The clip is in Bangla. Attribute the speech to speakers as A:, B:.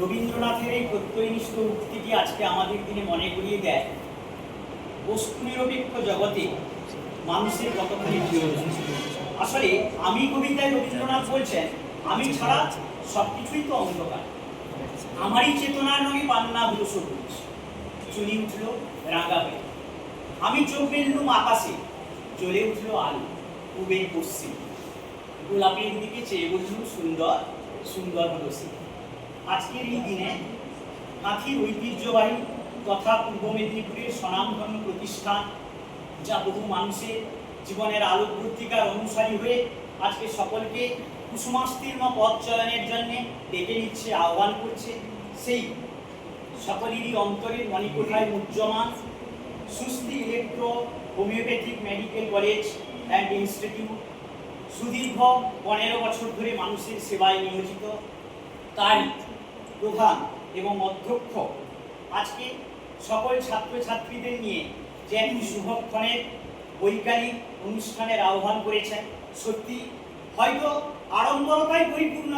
A: রবীন্দ্রনাথের এই প্রত্যয়নিষ্ঠ উক্তিটি আজকে আমাদের দিনে মনে করিয়ে দেয়। বস্তু নিরপেক্ষ জগতে মানুষের কতখানি আসলে আমি কবিতায় রবীন্দ্রনাথ বলছেন, আমি ছাড়া সব কিছুই তো অন্ধকার। আমারই চেতনার রঙে পান্না হলো সবুজ। চুলি উঠল রাঙা হয়ে আমি চোখ মেললুম আকাশে চলে উঠল আলু উবে পশ্চিম। গোলাপের দিকে চেয়ে বললুম সুন্দর সুন্দর হলো আজকের এই দিনে কাঁথির ঐতিহ্যবাহী তথা পূর্ব মেদিনীপুরের স্বনামধন্য প্রতিষ্ঠান যা বহু মানুষের জীবনের আলোক আলোকবর্তিকার অনুসারী হয়ে আজকে সকলকে কুসুমাস্তীর্ণ পথ চয়নের জন্য ডেকে নিচ্ছে, আহ্বান করছে। সেই সকলেরই অন্তরের মণিকোঠায় মুহ্যমান Susthi electro homoeopathic medical college and institute সুদীর্ঘ পনেরো বছর ধরে মানুষের সেবায় নিয়োজিত। তারই প্রধান এবং অধ্যক্ষ। আজকে সকল ছাত্রছাত্রীদের নিয়ে একটি শুভক্ষণের বৈজ্ঞানিক অনুষ্ঠানের আহ্বান করেছেন। সত্যি, হয়তো আড়ম্বরতাই পরিপূর্ণ